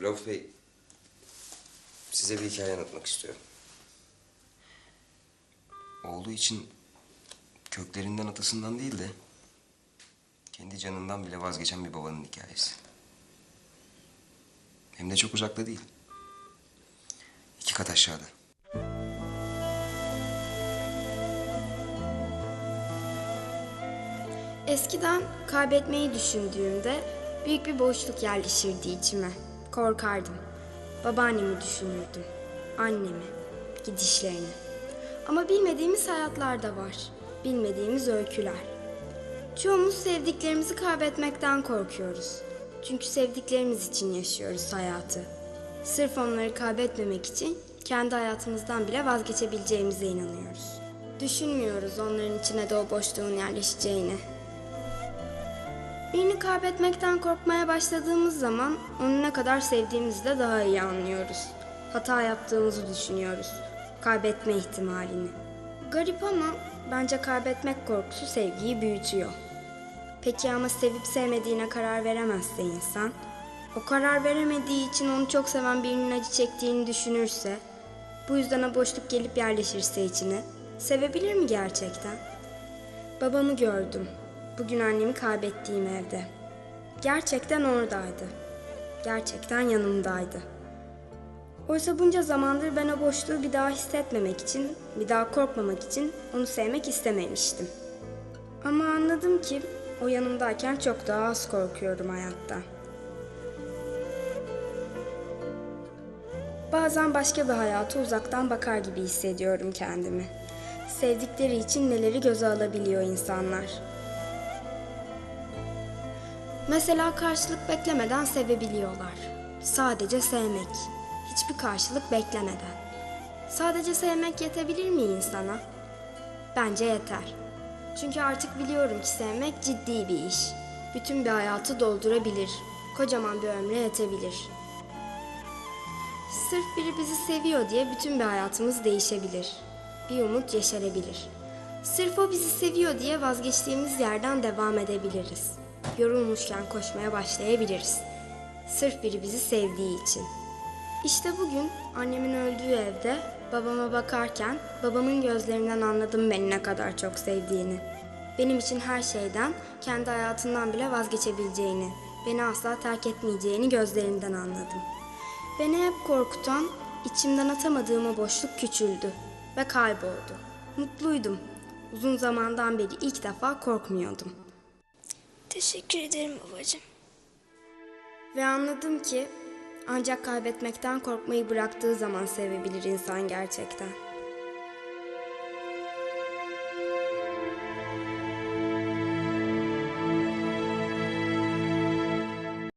Rauf Bey, size bir hikaye anlatmak istiyorum. Oğlu için köklerinden atasından değil de kendi canından bile vazgeçen bir babanın hikayesi. Hem de çok uzakta değil. İki kat aşağıda. Eskiden kaybetmeyi düşündüğümde büyük bir boşluk yerleşirdi içime. Korkardım. Babaannemi düşünürdüm. Annemi, gidişlerini. Ama bilmediğimiz hayatlar da var. Bilmediğimiz öyküler. Çoğumuz sevdiklerimizi kaybetmekten korkuyoruz. Çünkü sevdiklerimiz için yaşıyoruz hayatı. Sırf onları kaybetmemek için kendi hayatımızdan bile vazgeçebileceğimize inanıyoruz. Düşünmüyoruz onların içine de o boşluğun yerleşeceğini. Birini kaybetmekten korkmaya başladığımız zaman onu ne kadar sevdiğimizi de daha iyi anlıyoruz. Hata yaptığımızı düşünüyoruz. Kaybetme ihtimalini. Garip ama bence kaybetmek korkusu sevgiyi büyütüyor. Peki ama sevip sevmediğine karar veremezse insan, o karar veremediği için onu çok seven birinin acı çektiğini düşünürse, bu yüzden boşluk gelip yerleşirse içine, sevebilir mi gerçekten? Babamı gördüm. Bugün annemi kaybettiğim evde. Gerçekten oradaydı. Gerçekten yanımdaydı. Oysa bunca zamandır ben o boşluğu bir daha hissetmemek için, bir daha korkmamak için onu sevmek istememiştim. Ama anladım ki o yanımdayken çok daha az korkuyorum hayatta. Bazen başka bir hayata uzaktan bakar gibi hissediyorum kendimi. Sevdikleri için neleri göze alabiliyor insanlar. Mesela karşılık beklemeden sevebiliyorlar. Sadece sevmek. Hiçbir karşılık beklemeden. Sadece sevmek yetebilir mi insana? Bence yeter. Çünkü artık biliyorum ki sevmek ciddi bir iş. Bütün bir hayatı doldurabilir. Kocaman bir ömre yetebilir. Sırf biri bizi seviyor diye bütün bir hayatımız değişebilir. Bir umut yeşerebilir. Sırf o bizi seviyor diye vazgeçtiğimiz yerden devam edebiliriz. Yorulmuşken koşmaya başlayabiliriz. Sırf biri bizi sevdiği için. İşte bugün annemin öldüğü evde babama bakarken babamın gözlerinden anladım beni ne kadar çok sevdiğini. Benim için her şeyden, kendi hayatından bile vazgeçebileceğini, beni asla terk etmeyeceğini gözlerinden anladım. Beni hep korkutan, içimden atamadığım o boşluk küçüldü ve kayboldu. Mutluydum. Uzun zamandan beri ilk defa korkmuyordum. Teşekkür ederim babacığım. Ve anladım ki ancak kaybetmekten korkmayı bıraktığı zaman sevebilir insan gerçekten.